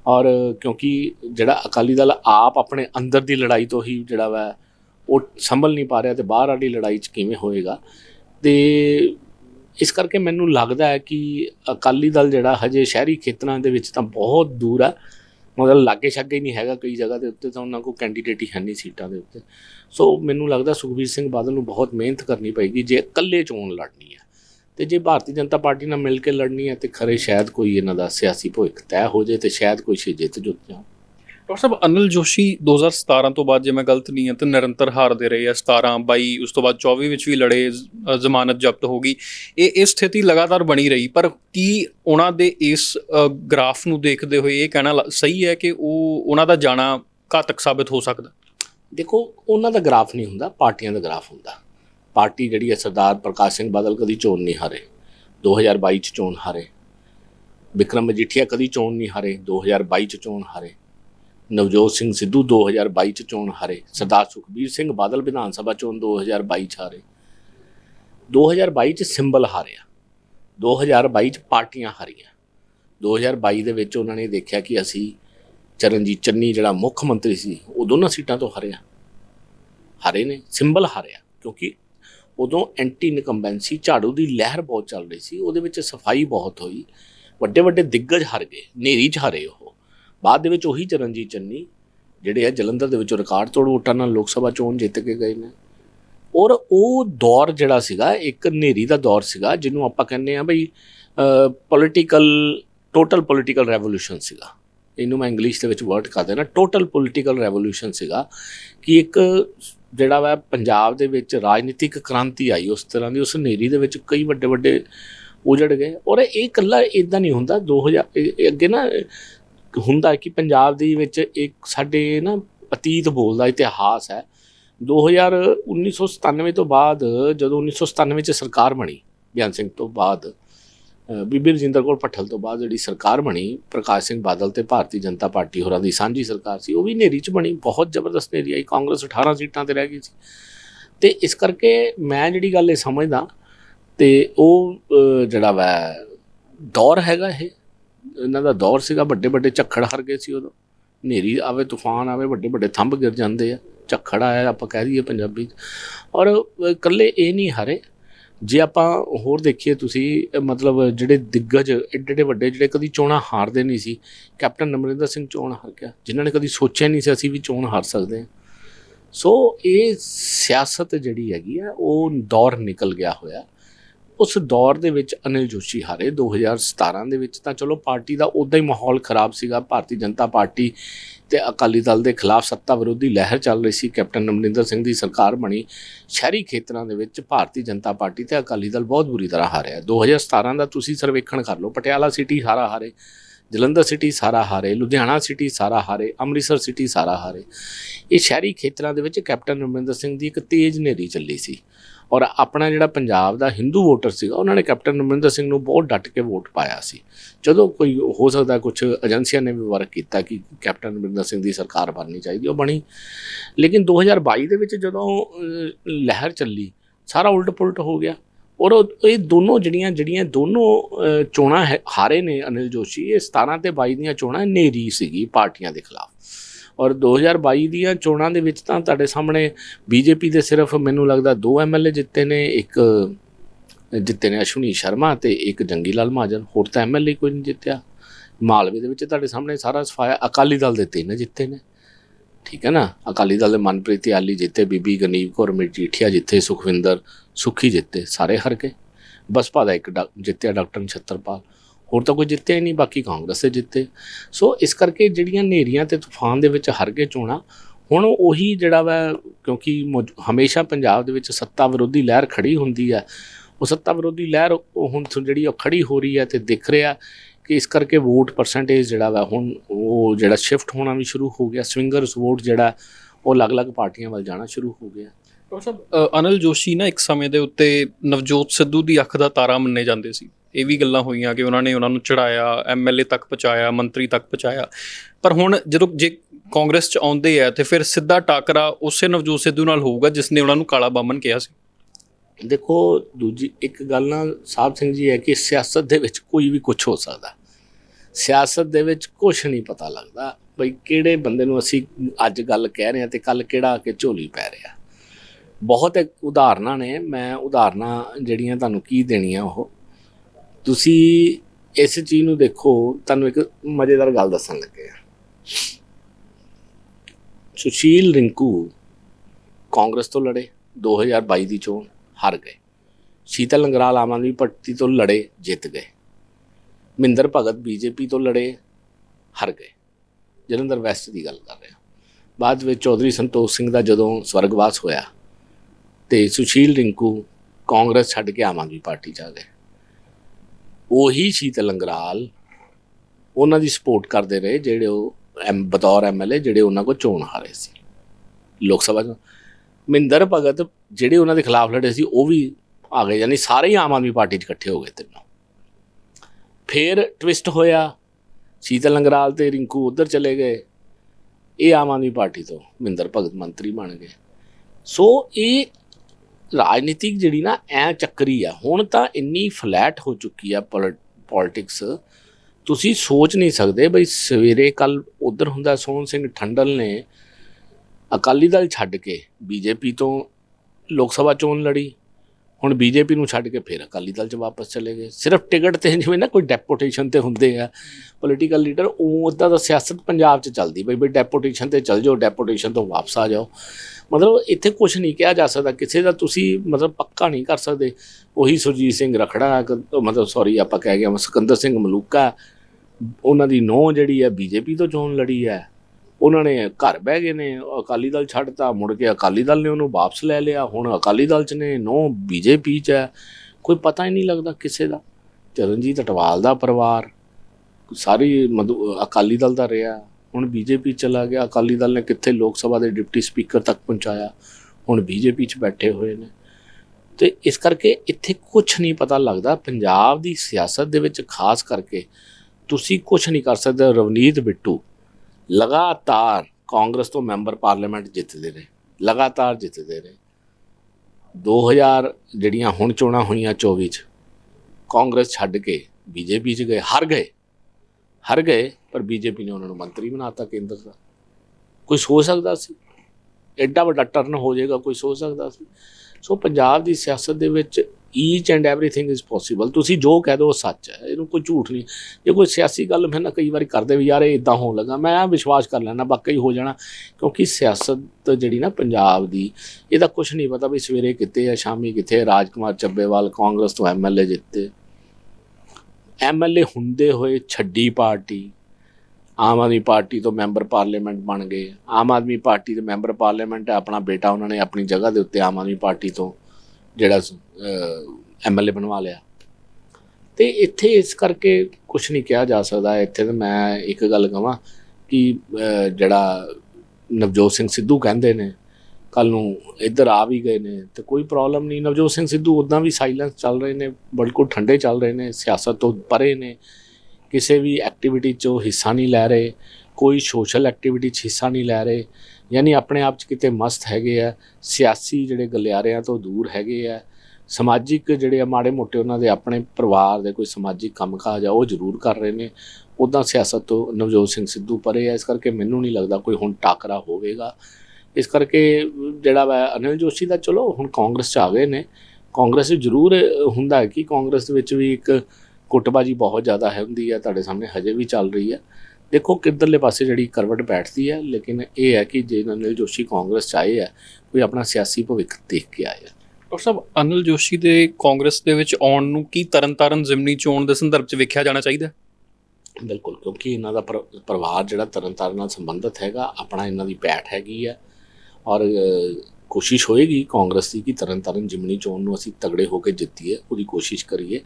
ਔਰ ਕਿਉਂਕਿ ਜਿਹੜਾ ਅਕਾਲੀ ਦਲ ਆਪ ਆਪਣੇ ਅੰਦਰ ਦੀ ਲੜਾਈ ਤੋਂ ਹੀ ਜਿਹੜਾ ਵਾ ਉਹ ਸੰਭਲ ਨਹੀਂ ਪਾ ਰਿਹਾ ਤੇ ਬਾਹਰ ਵਾਲੀ ਲੜਾਈ 'ਚ ਕਿਵੇਂ ਹੋਏਗਾ? ਤੇ ਇਸ ਕਰਕੇ ਮੈਨੂੰ ਲੱਗਦਾ ਹੈ ਕਿ ਅਕਾਲੀ ਦਲ ਜਿਹੜਾ ਹਜੇ ਸ਼ਹਿਰੀ ਖੇਤਰਾਂ ਦੇ ਵਿੱਚ ਤਾਂ ਬਹੁਤ ਦੂਰ ਹੈ ਮਤਲਬ ਲਾਗੇ ਛਾਗੇ ਹੀ ਨਹੀਂ ਹੈਗਾ ਕਈ ਜਗ੍ਹਾ ਦੇ ਉੱਤੇ ਤਾਂ ਉਹਨਾਂ ਕੋਲ ਕੈਂਡੀਡੇਟ ਹੀ ਹੈ ਨਹੀਂ ਸੀਟਾਂ ਦੇ ਉੱਤੇ। ਸੋ ਮੈਨੂੰ ਲੱਗਦਾ ਸੁਖਬੀਰ ਸਿੰਘ ਬਾਦਲ ਨੂੰ ਬਹੁਤ ਮਿਹਨਤ ਕਰਨੀ ਪਏਗੀ ਜੇ ਇਕੱਲੇ ਚੋਣ ਲੜਨੀ ਹੈ। ਤੇ ਜੇ ਭਾਰਤੀ ਜਨਤਾ ਪਾਰਟੀ ਨਾਲ ਮਿਲ ਕੇ ਲੜਨੀ ਹੈ ਤੇ ਖਰੇ ਸ਼ਾਇਦ ਕੋਈ ਇਹਨਾਂ ਦਾ ਸਿਆਸੀ ਭਵਿੱਖ ਤੈਅ ਹੋ ਜੇ ਤੇ ਸ਼ਾਇਦ ਕੋਈ ਛੇ ਜਿੱਤ ਜੁੱਤ ਜਾ ਡਾਕਟਰ ਸਾਹਿਬ ਅਨਿਲ ਜੋਸ਼ੀ 2017 ਤੋਂ ਬਾਅਦ ਜੇ ਮੈਂ ਗਲਤ ਨਹੀਂ ਹਾਂ ਤਾਂ ਨਿਰੰਤਰ ਹਾਰਦੇ ਰਹੇ ਆ 17 22 ਉਸ ਤੋਂ ਬਾਅਦ 24 ਵਿੱਚ ਵੀ ਲੜੇ ਜ਼ਮਾਨਤ ਜ਼ਬਤ ਹੋ ਗਈ। ਇਹ ਇਹ ਸਥਿਤੀ ਲਗਾਤਾਰ ਬਣੀ ਰਹੀ ਪਰ ਕੀ ਉਹਨਾਂ ਦੇ ਇਸ ਅ, ਗ੍ਰਾਫ ਨੂੰ ਦੇਖਦੇ ਹੋਏ ਇਹ ਕਹਿਣਾ ਸਹੀ ਹੈ ਕਿ ਉਹ ਉਹਨਾਂ ਦਾ ਜਾਣਾ ਘਾਤਕ ਸਾਬਤ ਹੋ ਸਕਦਾ? ਦੇਖੋ ਉਹਨਾਂ ਦਾ ਗ੍ਰਾਫ ਨਹੀਂ ਹੁੰਦਾ ਪਾਰਟੀਆਂ ਦਾ ਗ੍ਰਾਫ ਹੁੰਦਾ। ਪਾਰਟੀ ਜਿਹੜੀ ਹੈ ਸਰਦਾਰ ਪ੍ਰਕਾਸ਼ ਸਿੰਘ ਬਾਦਲ ਕਦੀ ਚੋਣ ਨਹੀਂ ਹਾਰੇ 2022 ਚ ਚੋਣ ਹਾਰੇ। ਵਿਕਰਮ ਮਜੀਠੀਆ ਕਦੀ ਚੋਣ ਨਹੀਂ ਹਾਰੇ 2022 ਚ ਚੋਣ ਹਾਰੇ। ਨਵਜੋਤ ਸਿੰਘ ਸਿੱਧੂ 2022 ਚ ਚੋਣ ਹਾਰੇ, ਸਰਦਾਰ ਸੁਖਬੀਰ ਸਿੰਘ ਬਾਦਲ ਵਿਧਾਨ ਸਭਾ ਚੋਣ 2022 ਚ ਹਾਰੇ। 2022 ਚ ਸਿੰਬਲ ਹਾਰਿਆ 2022 ਚ ਪਾਰਟੀਆਂ ਹਾਰੀਆਂ। 2022 ਦੇ ਵਿੱਚ ਉਹਨਾਂ ਨੇ ਦੇਖਿਆ ਕਿ ਅਸੀਂ ਚਰਨਜੀਤ ਚੰਨੀ ਜਿਹੜਾ ਮੁੱਖ ਮੰਤਰੀ ਸੀ, ਉਹ ਦੋਨਾਂ ਸੀਟਾਂ ਤੋਂ ਹਾਰਿਆ। ਹਾਰੇ ਨੇ, ਸਿੰਬਲ ਹਾਰਿਆ, ਕਿਉਂਕਿ ਉਦੋਂ ਐਂਟੀ ਇਨਕੰਬੈਂਸੀ ਝਾੜੂ ਦੀ ਲਹਿਰ ਬਹੁਤ ਚੱਲ ਰਹੀ ਸੀ, ਉਹਦੇ ਵਿੱਚ ਸਫ਼ਾਈ ਬਹੁਤ ਹੋਈ ਵੱਡੇ ਵੱਡੇ ਦਿੱਗਜ ਹਾਰ ਗਏ ਨੇਰੀ ਚ ਹਾਰੇ ਉਹ। ਬਾਅਦ ਦੇ ਵਿੱਚ ਉਹੀ ਚਰਨਜੀਤ ਚੰਨੀ, ਜਿਹੜੇ ਆ ਜਲੰਧਰ ਦੇ ਵਿੱਚੋਂ ਰਿਕਾਰਡ ਤੋੜ ਵੋਟਾਂ ਨਾਲ ਲੋਕ ਸਭਾ ਚੋਣ ਜਿੱਤ ਕੇ ਗਏ ਨੇ। ਔਰ ਉਹ ਦੌਰ ਜਿਹੜਾ ਸੀਗਾ, ਇੱਕ ਨੇਰੀ ਦਾ ਦੌਰ ਸੀਗਾ, ਜਿਹਨੂੰ ਆਪਾਂ ਕਹਿੰਦੇ ਆ ਬਈ ਪੋਲਿਟੀਕਲ ਟੋਟਲ ਪੋਲਿਟੀਕਲ ਰੈਵੋਲੂਸ਼ਨ ਸੀਗਾ। ਇਹਨੂੰ ਮੈਂ ਇੰਗਲਿਸ਼ ਦੇ ਵਿੱਚ ਵਰਡ ਕਰ ਦੇਣਾ ਟੋਟਲ ਪੋਲਿਟੀਕਲ ਰੈਵੋਲੂਸ਼ਨ ਸੀਗਾ ਕਿ ਇੱਕ ਜਿਹੜਾ ਵਾ ਪੰਜਾਬ ਦੇ ਵਿੱਚ ਰਾਜਨੀਤਿਕ ਕ੍ਰਾਂਤੀ ਆਈ ਉਸ ਤਰ੍ਹਾਂ ਦੀ, ਉਸ ਹਨੇਰੀ ਦੇ ਵਿੱਚ ਕਈ ਵੱਡੇ ਵੱਡੇ ਉਜੜ ਗਏ। ਔਰ ਇਹ ਇਕੱਲਾ ਇਦਾਂ ਨਹੀਂ ਹੁੰਦਾ 2000 ਇਹ- ਅੱਗੇ ਨਾ ਹੁੰਦਾ ਕਿ ਪੰਜਾਬ ਦੇ ਵਿੱਚ ਇੱਕ ਸਾਡੇ ਨਾ ਅਤੀਤ ਬੋਲਦਾ ਇਤਿਹਾਸ ਹੈ। 2000 1997 ਤੋਂ ਬਾਅਦ ਜਦੋਂ 1997 ਚ ਸਰਕਾਰ ਬਣੀ, ਬਿਆਨ ਸਿੰਘ ਤੋਂ ਬਾਅਦ ਬੀਬੀ ਰਜਿੰਦਰ ਕੌਰ ਪੱਠਲ ਤੋਂ ਬਾਅਦ ਜਿਹੜੀ ਸਰਕਾਰ ਬਣੀ, ਪ੍ਰਕਾਸ਼ ਸਿੰਘ ਬਾਦਲ ਤੇ ਭਾਰਤੀ ਜਨਤਾ ਪਾਰਟੀ ਹੋਰਾਂ ਦੀ ਸਾਂਝੀ ਸਰਕਾਰ ਸੀ, ਉਹ ਵੀ ਨੇਰੀ ਚ ਬਣੀ, ਬਹੁਤ ਜ਼ਬਰਦਸਤ ਨੇਰੀ ਆਈ, ਕਾਂਗਰਸ 18 ਸੀਟਾਂ ਤੇ ਰਹਿ ਗਈ ਸੀ। ਤੇ ਇਸ ਕਰਕੇ ਮੈਂ ਜਿਹੜੀ ਗੱਲ ਇਹ ਸਮਝਦਾ ਤੇ ਉਹ ਜਿਹੜਾ ਵਾ, ਦੌਰ ਹੈਗਾ ਇਹ ਇਹਨਾਂ ਦਾ ਦੌਰ ਸੀਗਾ, ਵੱਡੇ ਵੱਡੇ ਝੱਖੜ ਹਰ ਗਏ ਸੀ ਉਦੋਂ। ਹਨੇਰੀ ਆਵੇ, ਤੂਫਾਨ ਆਵੇ, ਵੱਡੇ ਵੱਡੇ ਥੰਬ ਗਿਰ ਜਾਂਦੇ ਆ। ਝੱਖੜ ਆਇਆ, ਆਪਾਂ ਕਹਿ ਦਈਏ ਪੰਜਾਬੀ 'ਚ। ਔਰ ਇਕੱਲੇ ਇਹ ਨਹੀਂ ਹਾਰੇ। ਜੇ ਆਪਾਂ ਹੋਰ ਦੇਖੀਏ ਤੁਸੀਂ ਮਤਲਬ ਜਿਹੜੇ ਦਿੱਗਜ ਐਡੇ ਐਡੇ ਵੱਡੇ, ਜਿਹੜੇ ਕਦੀ ਚੋਣਾਂ ਹਾਰਦੇ ਨਹੀਂ ਸੀ, ਕੈਪਟਨ ਅਮਰਿੰਦਰ ਸਿੰਘ ਚੋਣ ਹਾਰ ਗਿਆ। ਜਿਨ੍ਹਾਂ ਨੇ ਕਦੀ ਸੋਚਿਆ ਨਹੀਂ ਸੀ ਅਸੀਂ ਵੀ ਚੋਣ ਹਾਰ ਸਕਦੇ ਹਾਂ। ਸੋ ਇਹ ਸਿਆਸਤ ਜਿਹੜੀ ਹੈਗੀ ਆ, ਉਹ ਦੌਰ ਨਿਕਲ ਗਿਆ ਹੋਇਆ। ਉਸ ਦੌਰ ਦੇ ਵਿੱਚ ਅਨਿਲ ਜੋਸ਼ੀ ਹਾਰੇ 2017 ਦੇ ਵਿੱਚ ਤਾਂ ਚਲੋ ਪਾਰਟੀ ਦਾ ਉਦਾਂ ਹੀ ਮਾਹੌਲ ਖਰਾਬ ਸੀਗਾ, ਭਾਰਤੀ ਜਨਤਾ ਪਾਰਟੀ ਤੇ ਅਕਾਲੀ ਦਲ ਦੇ ਖਿਲਾਫ ਸੱਤਾ ਵਿਰੋਧੀ ਲਹਿਰ ਚੱਲ ਰਹੀ ਸੀ, ਕੈਪਟਨ ਅਮਰਿੰਦਰ ਸਿੰਘ ਦੀ ਸਰਕਾਰ ਬਣੀ, ਸ਼ਹਿਰੀ ਖੇਤਰਾਂ ਦੇ ਵਿੱਚ ਭਾਰਤੀ ਜਨਤਾ ਪਾਰਟੀ ਤੇ ਅਕਾਲੀ ਦਲ ਬਹੁਤ ਬੁਰੀ ਤਰ੍ਹਾਂ ਹਾਰਿਆ। 2017 ਦਾ ਤੁਸੀਂ ਸਰਵੇਖਣ ਕਰ ਲਓ, ਪਟਿਆਲਾ ਸਿਟੀ ਹਾਰਾ ਹਾਰੇ, ਜਲੰਧਰ ਸਿਟੀ ਸਾਰਾ ਹਾਰੇ, ਲੁਧਿਆਣਾ ਸਿਟੀ ਸਾਰਾ ਹਾਰੇ, ਅੰਮ੍ਰਿਤਸਰ ਸਿਟੀ ਸਾਰਾ ਹਾਰੇ। ਇਹ ਸ਼ਹਿਰੀ ਖੇਤਰਾਂ ਦੇ ਵਿੱਚ ਕੈਪਟਨ ਅਮਰਿੰਦਰ ਸਿੰਘ ਦੀ ਇੱਕ ਤੇਜ਼ ਨੇਰੀ ਚੱਲੀ ਸੀ। ਔਰ ਆਪਣਾ ਜਿਹੜਾ ਪੰਜਾਬ ਦਾ ਹਿੰਦੂ ਵੋਟਰ ਸੀਗਾ, ਉਹਨਾਂ ਨੇ ਕੈਪਟਨ ਅਮਰਿੰਦਰ ਸਿੰਘ ਨੂੰ ਬਹੁਤ ਡਟ ਕੇ ਵੋਟ ਪਾਇਆ ਸੀ। ਜਦੋਂ ਕੋਈ ਹੋ ਸਕਦਾ ਕੁਝ ਏਜੰਸੀਆਂ ਨੇ ਵੀ ਵਰਕ ਕੀਤਾ ਕਿ ਕੈਪਟਨ ਅਮਰਿੰਦਰ ਸਿੰਘ ਦੀ ਸਰਕਾਰ ਬਣਨੀ ਚਾਹੀਦੀ, ਉਹ ਬਣੀ। ਲੇਕਿਨ 2022 ਦੇ ਵਿੱਚ ਜਦੋਂ ਲਹਿਰ ਚੱਲੀ, ਸਾਰਾ ਉਲਟ ਪੁਲਟ ਹੋ ਗਿਆ। ਔਰ ਇਹ ਦੋਨੋਂ ਜਿਹੜੀਆਂ ਜਿਹੜੀਆਂ ਦੋਨੋਂ ਚੋਣਾਂ ਹੈ- ਹਾਰੇ ਨੇ ਅਨਿਲ ਜੋਸ਼ੀ, ਇਹ 17 ਤੇ 22 ਦੀਆਂ ਚੋਣਾਂ ਨੇਰੀ ਸੀਗੀ ਪਾਰਟੀਆਂ ਦੇ ਖਿਲਾਫ। ਔਰ 2022 ਦੀਆਂ ਚੋਣਾਂ ਦੇ ਵਿੱਚ ਤਾਂ ਤੁਹਾਡੇ ਸਾਹਮਣੇ ਬੀਜੇਪੀ ਦੇ ਸਿਰਫ ਮੈਨੂੰ ਲੱਗਦਾ ਦੋ ਐਮਐਲਏ ਜਿੱਤੇ ਨੇ, ਇੱਕ ਜਿੱਤੇ ਨੇ ਅਸ਼ਵਨੀ ਸ਼ਰਮਾ ਤੇ ਇੱਕ ਜੰਗੀ ਲਾਲ ਮਹਾਜਨ, ਹੋਰ ਤਾਂ ਐਮਐਲਏ ਕੋਈ ਨਹੀਂ ਜਿੱਤਿਆ। ਮਾਲਵੇ ਦੇ ਵਿੱਚ ਤੁਹਾਡੇ ਸਾਹਮਣੇ ਸਾਰਾ ਸਫਾਇਆ ਅਕਾਲੀ ਦਲ ਦੇ ਤਿੰਨ ਜਿੱਤੇ ਨੇ। ਠੀਕ ਹੈ ਨਾ? ਅਕਾਲੀ ਦਲ ਦੇ ਮਨਪ੍ਰੀਤ ਆਲੀ ਜਿੱਤੇ, ਬੀਬੀ ਗਨੀਵ ਕੌਰ ਮਜੀਠੀਆ ਜਿੱਤੇ, ਸੁਖਵਿੰਦਰ ਸੁਖੀ ਜਿੱਤੇ, ਸਾਰੇ ਹਰ ਕੇ ਬਸਪਾ ਦਾ ਇੱਕ ਡਾ- ਜਿੱਤਿਆ ਡਾਕਟਰ ਨਛੱਤਰਪਾਲ। ਹੋਰ ਤਾਂ ਕੋਈ ਜਿੱਤਿਆ ਹੀ ਨਹੀਂ ਬਾਕੀ ਕਾਂਗਰਸ ਦੇ ਜਿੱਤੇ। ਸੋ ਇਸ ਕਰਕੇ ਜਿਹੜੀਆਂ ਨੇਰੀਆਂ ਤੇ ਤੂਫਾਨ ਦੇ ਵਿੱਚ ਹਰ ਗਏ ਚੋਣਾਂ ਹੁਣ ਉਹੀ ਜਿਹੜਾ ਵਾ ਕਿਉਂਕਿ ਮੌਜ- ਹਮੇਸ਼ਾ ਪੰਜਾਬ ਦੇ ਵਿੱਚ ਸੱਤਾ ਵਿਰੋਧੀ ਲਹਿਰ ਖੜੀ ਹੁੰਦੀ ਹੈ ਉਹ ਸੱਤਾ ਵਿਰੋਧੀ ਲਹਿਰ ਉਹ ਹੁਣ ਜਿਹੜੀ ਉਹ ਖੜੀ ਹੋ ਰਹੀ ਹੈ ਤੇ ਦਿਖ ਰਿਹਾ ਕਿ ਇਸ ਕਰਕੇ ਵੋਟ ਪਰਸੈਂਟੇਜ ਜਿਹੜਾ ਵਾ ਹੁਣ ਉਹ ਜਿਹੜਾ ਸ਼ਿਫਟ ਹੋਣਾ ਵੀ ਸ਼ੁਰੂ ਹੋ ਗਿਆ। ਸਵਿੰਗਰਸ ਵੋਟ ਜਿਹੜਾ ਉਹ ਅਲੱਗ-ਅਲੱਗ ਪਾਰਟੀਆਂ ਵੱਲ ਜਾਣਾ ਸ਼ੁਰੂ ਹੋ ਗਿਆ। ਡਾਕਟਰ ਸਾਹਿਬ ਅ, ਅਨਿਲ ਜੋਸ਼ੀ ਨਾ ਇੱਕ ਸਮੇਂ ਦੇ ਉੱਤੇ ਨਵਜੋਤ ਸਿੱਧੂ ਦੀ ਅੱਖ ਦਾ ਤਾਰਾ ਮੰਨੇ ਜਾਂਦੇ ਸੀ। ਇਹ ਵੀ ਗੱਲਾਂ ਹੋਈਆਂ ਕਿ ਉਹਨਾਂ ਨੇ ਉਹਨਾਂ ਨੂੰ ਚੜਾਇਆ ਐਮਐਲਏ ਤੱਕ ਪਹੁੰਚਾਇਆ, ਮੰਤਰੀ ਤੱਕ ਪਹੁੰਚਾਇਆ। ਪਰ ਹੁਣ ਜਦੋਂ ਜੇ ਕਾਂਗਰਸ ਚ ਆਉਂਦੇ ਆ ਤੇ ਫਿਰ ਸਿੱਧਾ ਟਾਕਰਾ ਉਸੇ ਨਵਜੋਤ ਸਿੱਧੂ ਨਾਲ ਹੋਊਗਾ ਜਿਸ ਨੇ ਉਹਨਾਂ ਨੂੰ ਕਾਲਾ ਬਾਮਨ ਕਿਹਾ ਸੀ। ਦੇਖੋ, ਦੂਜੀ ਇੱਕ ਗੱਲ ਨਾ ਸਾਹਿਬ ਸਿੰਘ ਜੀ ਹੈ ਕਿ ਸਿਆਸਤ ਦੇ ਵਿੱਚ ਕੋਈ ਵੀ ਕੁਝ ਹੋ ਸਕਦਾ। ਸਿਆਸਤ ਦੇ ਵਿੱਚ ਕੁਝ ਨਹੀਂ ਪਤਾ ਲੱਗਦਾ ਬਈ ਕਿਹੜੇ ਬੰਦੇ ਨੂੰ ਅਸੀਂ ਅੱਜ ਗੱਲ ਕਹਿ ਰਹੇ ਹਾਂ ਤੇ ਕੱਲ ਕਿਹੜਾ ਆ ਕੇ ਝੋਲੀ ਪੈ ਰਿਹਾ। ਬਹੁਤ ਇੱਕ ਉਦਾਹਰਨਾਂ ਨੇ, ਮੈਂ ਉਦਾਹਰਨਾਂ ਜਿਹੜੀਆਂ ਤੁਹਾਨੂੰ ਕੀ ਦੇਣੀਆਂ ਉਹ। ਤੁਸੀਂ ਇਸ ਚੀਜ਼ ਨੂੰ ਦੇਖੋ, ਤੁਹਾਨੂੰ ਇੱਕ ਮਜ਼ੇਦਾਰ ਗੱਲ ਦੱਸਣ ਲੱਗੇ ਆ। ਸੁਸ਼ੀਲ ਰਿੰਕੂ ਕਾਂਗਰਸ ਤੋਂ ਲੜੇ 2022 ਦੀ ਚੋਣ ਹਾਰ ਗਏ। ਸ਼ੀਤਲ ਲੰਗਰਾਲ ਆਮ ਆਦਮੀ ਪਾਰਟੀ ਤੋਂ ਲੜੇ, ਜਿੱਤ ਗਏ। ਮਿੰਦਰ ਭਗਤ ਬੀਜੇਪੀ ਤੋਂ ਲੜੇ, ਹਾਰ ਗਏ। ਜਲੰਧਰ ਵੈਸਟ ਦੀ ਗੱਲ ਕਰ ਰਿਹਾ। ਬਾਅਦ ਵਿੱਚ ਚੌਧਰੀ ਸੰਤੋਖ ਸਿੰਘ ਦਾ ਜਦੋਂ ਸਵਰਗਵਾਸ ਹੋਇਆ ਤੇ ਸੁਸ਼ੀਲ ਰਿੰਕੂ ਕਾਂਗਰਸ ਛੱਡ ਕੇ ਆਮ ਆਦਮੀ ਪਾਰਟੀ ਚ ਆ ਗਏ। ਉਹੀ ਸ਼ੀਤਲ ਲੰਗਰਾਲ ਉਹਨਾਂ ਦੀ ਸਪੋਰਟ ਕਰਦੇ ਰਹੇ ਜਿਹੜੇ ਉਹ ਐਮ, ਬਤੌਰ ਐਮਐਲਏ ਜਿਹੜੇ ਉਹਨਾਂ ਕੋਲ ਚੋਣ ਹਾਰੇ ਸੀ। ਲੋਕ ਸਭਾ ਚ ਮਿੰਦਰ ਭਗਤ ਜਿਹੜੇ ਉਹਨਾਂ ਦੇ ਖਿਲਾਫ ਲੜੇ ਸੀ, ਉਹ ਵੀ ਆ ਗਏ, ਯਾਨੀ ਸਾਰੇ ਹੀ ਆਮ ਆਦਮੀ ਪਾਰਟੀ 'ਚ ਇਕੱਠੇ ਹੋ ਗਏ ਤਿੰਨੋਂ। ਫਿਰ ਟਵਿਸਟ ਹੋਇਆ ਸ਼ੀਤਲ ਲੰਗਰਾਲ ਤੇ ਰਿੰਕੂ ਉਧਰ ਚਲੇ ਗਏ। ਇਹ ਆਮ ਆਦਮੀ ਪਾਰਟੀ ਤੋਂ ਮਿੰਦਰ ਭਗਤ ਮੰਤਰੀ ਬਣ ਗਏ। ਸੋ ਇਹ ਰਾਜਨੀਤਿਕ ਜਿਹੜੀ ਨਾ ਐ ਚੱਕਰੀ ਆ, ਹੁਣ ਤਾਂ ਇੰਨੀ ਫਲੈਟ ਹੋ ਚੁੱਕੀ ਆ ਪੋਲਿਟਿਕਸ ਤੁਸੀਂ ਸੋਚ ਨਹੀਂ ਸਕਦੇ ਬਈ ਸਵੇਰੇ ਕੱਲ ਉਧਰ ਹੁੰਦਾ ਸੋਹਣ ਸਿੰਘ ਠੰਡਲ ਨੇ ਅਕਾਲੀ ਦਲ ਛੱਡ ਕੇ ਬੀਜੇਪੀ ਤੋਂ ਲੋਕ ਸਭਾ ਚੋਣ ਲੜੀ। ਹੁਣ ਬੀਜੇਪੀ ਨੂੰ ਛੱਡ ਕੇ ਫਿਰ ਅਕਾਲੀ ਦਲ 'ਚ ਵਾਪਸ ਚਲੇ ਗਏ। ਸਿਰਫ ਟਿਕਟ ਤੇ ਜਿਵੇਂ ਨਾ ਕੋਈ ਡੈਪੂਟੇਸ਼ਨ ਤੇ ਹੁੰਦੇ ਆ ਪੋਲੀਟੀਕਲ ਲੀਡਰ ਉਹ ਉੱਦਾਂ ਦਾ ਸਿਆਸਤ ਪੰਜਾਬ 'ਚ ਚੱਲਦੀ ਬਈ ਬਈ ਡੈਪੂਟੇਸ਼ਨ ਤੇ ਚੱਲ ਜਾਓ ਡੈਪੂਟੇਸ਼ਨ ਤੋਂ ਵਾਪਸ ਆ ਜਾਓ। ਮਤਲਬ ਇੱਥੇ ਕੁਝ ਨਹੀਂ ਕਿਹਾ ਜਾ ਸਕਦਾ, ਕਿਸੇ ਦਾ ਤੁਸੀਂ ਮਤਲਬ ਪੱਕਾ ਨਹੀਂ ਕਰ ਸਕਦੇ। ਉਹੀ ਸੁਰਜੀਤ ਸਿੰਘ ਰਖੜਾ ਮਤਲਬ ਸੌਰੀ ਆਪਾਂ ਕਹਿ ਗਿਆ ਸਿਕੰਦਰ ਸਿੰਘ ਮਲੂਕਾ, ਉਹਨਾਂ ਦੀ ਨੌ ਜਿਹੜੀ ਹੈ ਬੀਜੇਪੀ ਤੋਂ ਚੋਣ ਲੜੀ ਹੈ। ਉਹਨਾਂ ਨੇ ਘਰ ਬਹਿ ਗਏ ਨੇ, ਅਕਾਲੀ ਦਲ ਛੱਡਤਾ, ਮੁੜ ਕੇ ਅਕਾਲੀ ਦਲ ਨੇ ਉਹਨੂੰ ਵਾਪਸ ਲੈ ਲਿਆ, ਹੁਣ ਅਕਾਲੀ ਦਲ ਚ ਨੇ ਨੋ ਬੀਜੇਪੀ ਚ ਹੈ। ਕੋਈ ਪਤਾ ਹੀ ਨਹੀਂ ਲੱਗਦਾ ਕਿਸੇ ਦਾ। ਚਰਨਜੀਤ ਅਟਵਾਲ ਦਾ ਪਰਿਵਾਰ, ਸਾਰੀ ਮਧੂ- ਅਕਾਲੀ ਦਲ ਦਾ ਰਿਹਾ। ਹੁਣ ਬੀਜੇਪੀ ਚਲਾ ਗਿਆ, ਅਕਾਲੀ ਦਲ ਨੇ ਕਿੱਥੇ ਲੋਕ ਸਭਾ ਦੇ ਡਿਪਟੀ ਸਪੀਕਰ ਤੱਕ ਪਹੁੰਚਾਇਆ? ਹੁਣ ਬੀਜੇਪੀ ਚ ਬੈਠੇ ਹੋਏ ਨੇ। ਤੇ ਇਸ ਕਰਕੇ ਇੱਥੇ ਕੁਝ ਨਹੀਂ ਪਤਾ ਲੱਗਦਾ। ਪੰਜਾਬ ਦੀ ਸਿਆਸਤ ਦੇ ਵਿੱਚ ਖਾਸ ਕਰਕੇ ਤੁਸੀਂ ਕੁਝ ਨਹੀਂ ਕਰ ਸਕਦੇ। ਰਵਨੀਤ ਬਿੱਟੂ ਲਗਾਤਾਰ ਕਾਂਗਰਸ ਤੋਂ ਮੈਂਬਰ ਪਾਰਲੀਮੈਂਟ ਜਿੱਤਦੇ ਰਹੇ। ਲਗਾਤਾਰ ਜਿੱਤਦੇ ਰਹੇ। 2000 ਜਿਹੜੀਆਂ ਹੁਣ ਚੋਣਾਂ ਹੋਈਆਂ 24 ਚ, ਕਾਂਗਰਸ ਛੱਡ ਕੇ ਬੀਜੇਪੀ ਚ ਗਏ, ਹਾਰ ਗਏ। ਹਰ ਗਏ, ਪਰ ਬੀਜੇਪੀ ਨੇ ਉਹਨਾਂ ਨੂੰ ਮੰਤਰੀ ਬਣਾਤਾ ਕੇਂਦਰ ਦਾ। ਕੋਈ ਸੋਚ ਸਕਦਾ ਸੀ? ਐਡਾ ਵੱਡਾ ਟਰਨ ਹੋ ਜਾਏਗਾ, ਕੋਈ ਸੋਚ ਸਕਦਾ ਸੀ? ਸੋ ਪੰਜਾਬ ਦੀ ਸਿਆਸਤ ਦੇ ਵਿੱਚ each and everything is possible ਤੁਸੀਂ ਜੋ ਕਹਿ ਦੋ ਉਹ ਸੱਚ ਹੈ, ਇਹਨੂੰ ਕੋਈ ਝੂਠ ਨਹੀਂ। ਜੇ ਕੋਈ ਸਿਆਸੀ ਗੱਲ ਮੈਂ ਨਾ ਕਈ ਵਾਰੀ ਕਰਦੇ ਵੀ, ਯਾਰ ਇਹ ਇਦਾਂ ਹੋਣ ਲੱਗਾ, ਮੈਂ ਵਿਸ਼ਵਾਸ ਕਰ ਲੈਣਾ ਬਾਕੀ ਹੋ ਜਾਣਾ। ਕਿਉਂਕਿ ਸਿਆਸਤ ਜਿਹੜੀ ਨਾ ਪੰਜਾਬ ਦੀ, ਇਹਦਾ ਕੁਝ ਨਹੀਂ ਪਤਾ ਵੀ ਸਵੇਰੇ ਕਿੱਥੇ ਆ, ਸ਼ਾਮੀ ਕਿੱਥੇ ਆ। ਰਾਜਕੁਮਾਰ ਚੱਬੇਵਾਲ ਕਾਂਗਰਸ ਤੋਂ ਐਮਐਲਏ ਜਿੱਤੇ। ਐਮਐਲਏ ਹੁੰਦੇ ਹੋਏ ਛੱਡੀ ਪਾਰਟੀ, ਆਮ ਆਦਮੀ ਪਾਰਟੀ ਤੋਂ ਮੈਂਬਰ ਪਾਰਲੀਮੈਂਟ ਬਣ ਗਏ। ਆਮ ਆਦਮੀ ਪਾਰਟੀ ਦੇ ਮੈਂਬਰ ਪਾਰਲੀਮੈਂਟ ਹੈ, ਆਪਣਾ ਬੇਟਾ ਉਹਨਾਂ ਨੇ ਆਪਣੀ ਜਗ੍ਹਾ ਦੇ ਉੱਤੇ ਆਮ ਆਦਮੀ ਪਾਰਟੀ ਤੋਂ ਜਿਹੜਾ ਐਮਐਲਏ ਬਣਵਾ ਲਿਆ। ਤੇ ਇੱਥੇ ਇਸ ਕਰਕੇ ਕੁਝ ਨਹੀਂ ਕਿਹਾ ਜਾ ਸਕਦਾ। ਇੱਥੇ ਤਾਂ ਮੈਂ ਇੱਕ ਗੱਲ ਕਹਾਂ ਕਿ ਜਿਹੜਾ ਨਵਜੋਤ ਸਿੰਘ ਸਿੱਧੂ ਕਹਿੰਦੇ ਨੇ ਕੱਲ ਨੂੰ ਇੱਧਰ ਆ ਵੀ ਗਏ ਨੇ, ਤੇ ਕੋਈ ਪ੍ਰੋਬਲਮ ਨਹੀਂ। ਨਵਜੋਤ ਸਿੰਘ ਸਿੱਧੂ ਉਦਾਂ ਵੀ ਸਾਇਲੈਂਸ ਚੱਲ ਰਹੇ ਨੇ, ਬਿਲਕੁਲ ਠੰਡੇ ਚੱਲ ਰਹੇ ਨੇ, ਸਿਆਸਤ ਤੋਂ ਪਰੇ ਨੇ। ਕਿਸੇ ਵੀ ਐਕਟੀਵਿਟੀ 'ਚ ਉਹ ਹਿੱਸਾ ਨਹੀਂ ਲੈ ਰਹੇ, ਕੋਈ ਸੋਸ਼ਲ ਐਕਟੀਵਿਟੀ 'ਚ ਹਿੱਸਾ ਨਹੀਂ ਲੈ ਰਹੇ। ਯਾਨੀ ਆਪਣੇ ਆਪ 'ਚ ਕਿਤੇ ਮਸਤ ਹੈਗੇ ਆ, ਸਿਆਸੀ ਜਿਹੜੇ ਗਲਿਆਰਿਆਂ ਤੋਂ ਦੂਰ ਹੈਗੇ ਆ। ਸਮਾਜਿਕ ਜਿਹੜੇ ਆ, ਮਾੜੇ ਮੋਟੇ ਉਹਨਾਂ ਦੇ ਆਪਣੇ ਪਰਿਵਾਰ ਦੇ ਕੋਈ ਸਮਾਜਿਕ ਕੰਮਕਾਜ ਆ, ਉਹ ਜ਼ਰੂਰ ਕਰ ਰਹੇ ਨੇ। ਉਦਾਂ ਸਿਆਸਤ ਤੋਂ ਨਵਜੋਤ ਸਿੰਘ ਸਿੱਧੂ ਪਰੇ ਆ, ਇਸ ਕਰਕੇ ਮੈਨੂੰ ਨਹੀਂ ਲੱਗਦਾ ਕੋਈ ਹੁਣ ਟਾਕਰਾ ਹੋਵੇਗਾ। ਇਸ ਕਰਕੇ ਜਿਹੜਾ ਵਾ ਅਨਿਲ ਜੋਸ਼ੀ ਦਾ ਚਲੋ ਹੁਣ ਕਾਂਗਰਸ ਚ ਆ ਗਏ ਨੇ। ਕਾਂਗਰਸ ਵਿੱਚ ਜ਼ਰੂਰ ਹੁੰਦਾ ਹੈ ਕਿ ਕਾਂਗਰਸ ਦੇ ਵਿੱਚ ਵੀ ਇੱਕ ਕੁੱਟਬਾਜੀ ਬਹੁਤ ਜ਼ਿਆਦਾ ਹੈ ਹੁੰਦੀ ਹੈ ਤੁਹਾਡੇ ਸਾਹਮਣੇ ਹਜੇ ਵੀ ਚੱਲ ਰਹੀ ਹੈ। ਦੇਖੋ ਕਿੱਧਰਲੇ ਪਾਸੇ ਜਿਹੜੀ ਕਰਵਟ ਬੈਠਦੀ ਹੈ ਲੇਕਿਨ ਇਹ ਹੈ ਕਿ ਜੇ ਅਨਿਲ ਜੋਸ਼ੀ ਕਾਂਗਰਸ ਚ ਆਏ ਹੈ ਕੋਈ ਆਪਣਾ ਸਿਆਸੀ ਭਵਿੱਖ ਦੇਖ ਕੇ ਆਏ ਹੈ ਡਾਕਟਰ ਸਾਹਿਬ ਅਨਿਲ ਜੋਸ਼ੀ ਦੇ ਕਾਂਗਰਸ ਦੇ ਵਿੱਚ ਆਉਣ ਨੂੰ ਕੀ ਤਰਨਤਾਰਨ ਜ਼ਿਮਨੀ ਚੋਣ ਦੇ ਸੰਦਰਭ 'ਚ ਵੇਖਿਆ ਜਾਣਾ ਚਾਹੀਦਾ? ਬਿਲਕੁਲ ਕਿਉਂਕਿ ਇਹਨਾਂ ਦਾ ਪਰ- ਪਰਿਵਾਰ ਜਿਹੜਾ ਤਰਨਤਾਰਨ ਨਾਲ ਸੰਬੰਧਿਤ ਹੈਗਾ ਆਪਣਾ ਇਹਨਾਂ ਦੀ ਪੈਠ ਹੈਗੀ ਹੈ ਔਰ ਕੋਸ਼ਿਸ਼ ਹੋਏਗੀ ਕਾਂਗਰਸ ਦੀ ਕਿ ਤਰਨਤਾਰਨ ਜਿਮਨੀ ਚੋਣ ਨੂੰ ਅਸੀਂ ਤਗੜੇ ਹੋ ਕੇ ਜਿੱਤੀਏ ਉਹਦੀ ਕੋਸ਼ਿਸ਼ ਕਰੀਏ।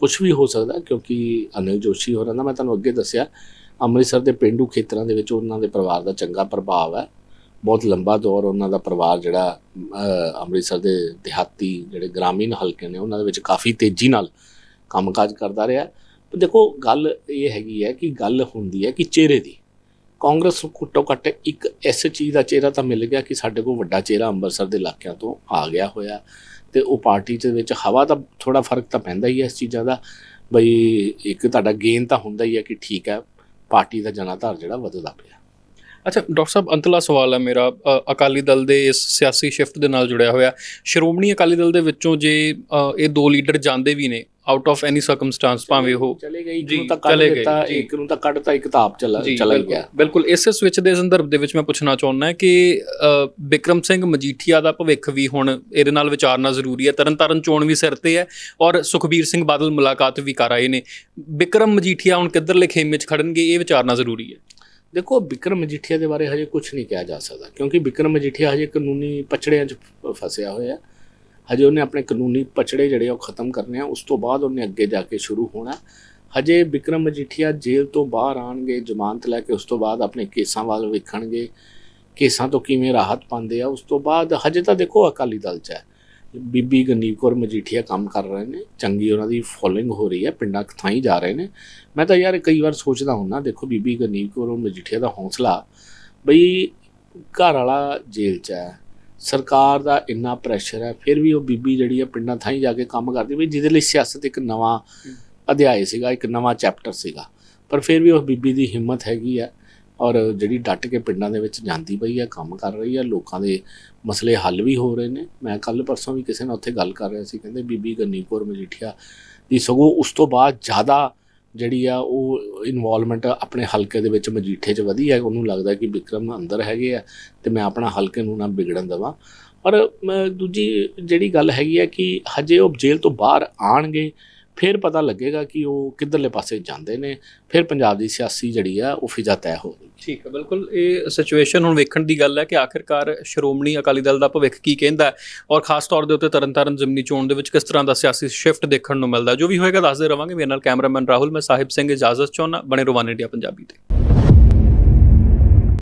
ਕੁਝ ਵੀ ਹੋ ਸਕਦਾ ਕਿਉਂਕਿ ਅਨਿਲ ਜੋਸ਼ੀ ਹੋਰਾਂ ਦਾ ਮੈਂ ਤੁਹਾਨੂੰ ਅੱਗੇ ਦੱਸਿਆ, ਅੰਮ੍ਰਿਤਸਰ ਦੇ ਪਿੰਡੂ ਖੇਤਰਾਂ ਦੇ ਵਿੱਚ ਉਹਨਾਂ ਦੇ ਪਰਿਵਾਰ ਦਾ ਚੰਗਾ ਪ੍ਰਭਾਵ ਹੈ। ਬਹੁਤ ਲੰਬਾ ਦੌਰ ਉਹਨਾਂ ਦਾ ਪਰਿਵਾਰ ਜਿਹੜਾ ਅੰਮ੍ਰਿਤਸਰ ਦੇ ਦਿਹਾਤੀ ਜਿਹੜੇ ਗ੍ਰਾਮੀਣ ਹਲਕੇ ਨੇ, ਉਹਨਾਂ ਦੇ ਵਿੱਚ ਕਾਫੀ ਤੇਜ਼ੀ ਨਾਲ ਕੰਮਕਾਜ ਕਰਦਾ ਰਿਹਾ। ਪਰ ਦੇਖੋ, ਗੱਲ ਇਹ ਹੈਗੀ ਹੈ ਕਿ ਗੱਲ ਹੁੰਦੀ ਹੈ ਕਿ ਚਿਹਰੇ ਦੀ। ਕਾਂਗਰਸ ਨੂੰ ਘੱਟੋ ਘੱਟ ਇੱਕ ਇਸ ਚੀਜ਼ ਦਾ ਚਿਹਰਾ ਤਾਂ ਮਿਲ ਗਿਆ ਕਿ ਸਾਡੇ ਕੋਲ ਵੱਡਾ ਚਿਹਰਾ ਅੰਮ੍ਰਿਤਸਰ ਦੇ ਇਲਾਕਿਆਂ ਤੋਂ ਆ ਗਿਆ ਹੋਇਆ। ਤੇ ਉਹ ਪਾਰਟੀ ਦੇ ਵਿੱਚ ਹਵਾ ਦਾ ਥੋੜਾ ਫ਼ਰਕ ਤਾਂ ਪੈਂਦਾ ਹੀ ਹੈ ਇਸ ਚੀਜ਼ਾਂ ਦਾ। ਬਈ ਇੱਕ ਤੁਹਾਡਾ ਗੇਨ ਤਾਂ ਹੁੰਦਾ ਹੀ ਹੈ ਕਿ ਠੀਕ ਹੈ, ਪਾਰਟੀ ਦਾ ਜਨਾਧਾਰ ਜਿਹੜਾ ਵਧਦਾ ਪਿਆ। ਅੱਛਾ, ਡਾਕਟਰ ਸਾਹਿਬ, ਅੰਤਲਾ ਸਵਾਲ ਹੈ ਮੇਰਾ। ਅਕਾਲੀ ਦਲ ਦੇ ਇਸ ਸਿਆਸੀ ਸ਼ਿਫਟ ਦੇ ਨਾਲ ਜੁੜਿਆ ਹੋਇਆ। ਸ਼੍ਰੋਮਣੀ ਅਕਾਲੀ ਦਲ ਦੇ ਵਿੱਚੋਂ ਜੇ ਇਹ ਦੋ ਲੀਡਰ ਜਾਂਦੇ ਵੀ ਨੇ ਆਊਟ ਆਫ ਐਨੀ ਸਰਕਮਸਟੈਂਸ ਭਾਵੇਂ ਉਹ ਚਲੇ ਗਏ ਇੱਕ ਜੀ, ਨੂੰ ਤਾਂ ਕੱਢ ਚਲੇ ਗਏ, ਦਿੱਤਾ ਜੀ। ਇੱਕ ਨੂੰ ਤਾਂ ਕੱਢਤਾ ਇੱਕ ਤਾਂ ਆਪ ਚਲਾ ਚਲਾ ਗਿਆ। ਬਿਲਕੁਲ ਇਸੇ ਸਵਿਚ ਦੇ ਸੰਦਰਭ ਦੇ ਵਿੱਚ ਮੈਂ ਪੁੱਛਣਾ ਚਾਹੁੰਦਾ ਕਿ ਬਿਕਰਮ ਸਿੰਘ ਮਜੀਠੀਆ ਦਾ ਭਵਿੱਖ ਵੀ ਹੁਣ ਇਹਦੇ ਨਾਲ ਵਿਚਾਰਨਾ ਜ਼ਰੂਰੀ ਹੈ ਤਰਨਤਾਰਨ ਚੋਣ ਵੀ ਸਿਰ ਤੇ ਹੈ ਔਰ ਸੁਖਬੀਰ ਸਿੰਘ ਬਾਦਲ ਮੁਲਾਕਾਤ ਵੀ ਕਰ ਆਏ ਨੇ। ਬਿਕਰਮ ਮਜੀਠੀਆ ਹੁਣ ਕਿੱਧਰਲੇ ਖੇਮੇ 'ਚ ਖੜਨਗੇ ਇਹ ਵਿਚਾਰਨਾ ਜ਼ਰੂਰੀ ਹੈ। ਦੇਖੋ ਵਿਕਰਮ ਮਜੀਠੀਆ ਦੇ ਬਾਰੇ ਹਜੇ ਕੁਝ ਨਹੀਂ ਕਿਹਾ ਜਾ ਸਕਦਾ ਕਿਉਂਕਿ ਵਿਕਰਮ ਮਜੀਠੀਆ ਹਜੇ ਕਾਨੂੰਨੀ ਪਛੜਿਆਂ 'ਚ ਫਸਿਆ ਹੋਇਆ। ਹੈ ਹਜੇ ਉਹਨੇ ਆਪਣੇ ਕਾਨੂੰਨੀ ਪਛੜੇ ਜਿਹੜੇ ਆ ਉਹ ਖਤਮ ਕਰਨੇ ਆ, ਉਸ ਤੋਂ ਬਾਅਦ ਉਹਨੇ ਅੱਗੇ ਜਾ ਕੇ ਸ਼ੁਰੂ ਹੋਣਾ। ਹਜੇ ਵਿਕਰਮ ਮਜੀਠੀਆ ਜੇਲ੍ਹ ਤੋਂ ਬਾਹਰ ਆਣਗੇ ਜ਼ਮਾਨਤ ਲੈ ਕੇ ਉਸ ਤੋਂ ਬਾਅਦ ਆਪਣੇ ਕੇਸਾਂ ਵੱਲ ਵੇਖਣਗੇ, ਕੇਸਾਂ ਤੋਂ ਕਿਵੇਂ ਰਾਹਤ ਪਾਉਂਦੇ ਆ, ਉਸ ਤੋਂ ਬਾਅਦ ਹਜੇ ਤਾਂ ਦੇਖੋ ਅਕਾਲੀ ਦਲ 'ਚ ਹੈ। ਬੀਬੀ ਗਨੀਵ ਕੌਰ ਮਜੀਠੀਆ ਕੰਮ ਕਰ ਰਹੇ ਨੇ, ਚੰਗੀ ਉਹਨਾਂ ਦੀ ਫੋਲੋਇੰਗ ਹੋ ਰਹੀ ਹੈ, ਪਿੰਡਾਂ ਥਾਈਂ ਜਾ ਰਹੇ ਨੇ। ਮੈਂ ਤਾਂ ਯਾਰ ਕਈ ਵਾਰ ਸੋਚਦਾ ਹੁੰਨਾ ਦੇਖੋ ਬੀਬੀ ਗਨੀਵ ਕੌਰ ਮਜੀਠੀਆ ਦਾ ਹੌਸਲਾ ਬਈ ਘਰ ਵਾਲਾ ਜੇਲ੍ਹ 'ਚ ਹੈ ਸਰਕਾਰ ਦਾ ਇੰਨਾ ਪ੍ਰੈਸ਼ਰ ਹੈ, ਫਿਰ ਵੀ ਉਹ ਬੀਬੀ ਜਿਹੜੀ ਹੈ ਪਿੰਡਾਂ ਥਾਈਂ ਜਾ ਕੇ ਕੰਮ ਕਰਦੀ ਬਈ ਜਿਹਦੇ ਲਈ ਸਿਆਸਤ ਇੱਕ ਨਵਾਂ ਅਧਿਆਇ ਸੀਗਾ, ਇੱਕ ਨਵਾਂ ਚੈਪਟਰ ਸੀਗਾ। ਪਰ ਫਿਰ ਵੀ ਉਹ ਬੀਬੀ ਦੀ ਹਿੰਮਤ ਹੈਗੀ ਹੈ ਔਰ ਜਿਹੜੀ ਡਟ ਕੇ ਪਿੰਡਾਂ ਦੇ ਵਿੱਚ ਜਾਂਦੀ ਪਈ ਹੈ, ਕੰਮ ਕਰ ਰਹੀ ਹੈ, ਲੋਕਾਂ ਦੇ ਮਸਲੇ ਹੱਲ ਵੀ ਹੋ ਰਹੇ ਨੇ। ਮੈਂ ਕੱਲ ਪਰਸੋਂ ਵੀ ਕਿਸੇ ਨਾਲ ਉੱਥੇ ਗੱਲ ਕਰ ਰਿਹਾ ਸੀ, ਕਹਿੰਦੇ ਬੀਬੀ ਗੰਨੀ ਕੌਰ ਮਜੀਠੀਆ ਦੀ ਸਗੋਂ ਉਸ ਤੋਂ ਬਾਅਦ ਜ਼ਿਆਦਾ ਜਿਹੜੀ ਆ ਉਹ ਇਨਵੋਲਵਮੈਂਟ ਆਪਣੇ ਹਲਕੇ ਦੇ ਵਿੱਚ ਮਜੀਠੇ 'ਚ ਵਧੀ ਹੈ, ਉਹਨੂੰ ਲੱਗਦਾ ਕਿ ਵਿਕਰਮ ਅੰਦਰ ਹੈਗੇ ਆ ਤੇ ਮੈਂ ਆਪਣਾ ਹਲਕੇ ਨੂੰ ਨਾ ਵਿਗੜਨ ਦੇਵਾਂ। ਪਰ ਮੈਂ ਦੂਜੀ ਜਿਹੜੀ ਗੱਲ ਹੈਗੀ ਹੈ ਕਿ ਹਜੇ ਉਹ ਜੇਲ੍ਹ ਤੋਂ ਬਾਹਰ ਆਣਗੇ ਫਿਰ ਪਤਾ ਲੱਗੇਗਾ ਕਿ ਉਹ ਕਿੱਧਰਲੇ ਪਾਸੇ ਜਾਂਦੇ ਨੇ, ਫਿਰ ਪੰਜਾਬ ਦੀ ਸਿਆਸੀ ਜਿਹੜੀ ਆ, ਉਹ ਫਿਜ਼ਾ ਤੈਅ ਹੋ ਗਈ ਠੀਕ ਹੈ, ਬਿਲਕੁਲ। ਇਹ ਸਿਚੁਏਸ਼ਨ ਹੁਣ ਵੇਖਣ ਦੀ ਗੱਲ ਹੈ ਕਿ ਆਖਿਰਕਾਰ ਸ਼੍ਰੋਮਣੀ ਅਕਾਲੀ ਦਲ ਦਾ ਭਵਿੱਖ ਕੀ ਕਹਿੰਦਾ ਔਰ ਖਾਸ ਤੌਰ ਦੇ ਉੱਤੇ ਤਰਨਤਾਰਨ ਜ਼ਮਨੀ ਚੋਣ ਦੇ ਵਿੱਚ ਕਿਸ ਤਰ੍ਹਾਂ ਦਾ ਸਿਆਸੀ ਸ਼ਿਫਟ ਦੇਖਣ ਨੂੰ ਮਿਲਦਾ ਜੋ ਵੀ ਹੋਏਗਾ, ਦੱਸਦੇ ਰਵਾਂਗੇ। ਮੇਰੇ ਨਾਲ ਕੈਮਰਾਮੈਨ ਰਾਹੁਲ, ਮੈਂ ਸਾਹਿਬ ਸਿੰਘ ਇਜਾਜ਼ਤ ਚਾਹੁੰਦਾ। ਬਣੇ ਰਵਾਨ ਇੰਡੀਆ ਪੰਜਾਬੀ ਤੇ।